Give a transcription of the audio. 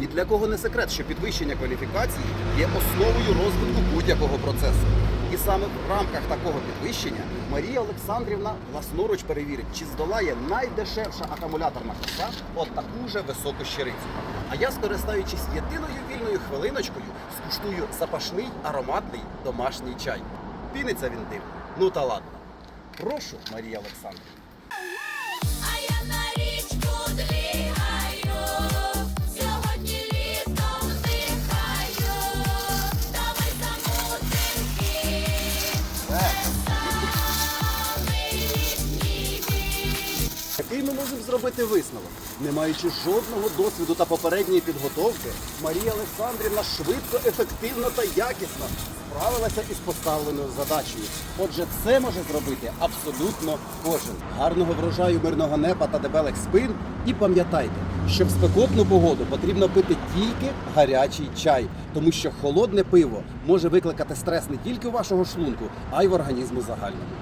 Ні для кого не секрет, що підвищення кваліфікації є основою розвитку будь-якого процесу. І саме в рамках такого підвищення Марія Олександрівна власноруч перевірить, чи здолає найдешевша акумуляторна коса от таку же високу щирицю. А я, скористаючись єдиною вільною хвилиночкою, скуштую запашний ароматний домашній чай. Піниться він дивно. Ну та ладно. Прошу, Марія Олександрівна. Який ми можемо зробити висновок? Не маючи жодного досвіду та попередньої підготовки, Марія Олександрівна швидко, ефективно та якісно справилася із поставленою задачею. Отже, це може зробити абсолютно кожен. Гарного врожаю мирного неба та дебелих спин. І пам'ятайте, що в спекотну погоду потрібно пити тільки гарячий чай, тому що холодне пиво може викликати стрес не тільки у вашого шлунку, а й в організму загальному.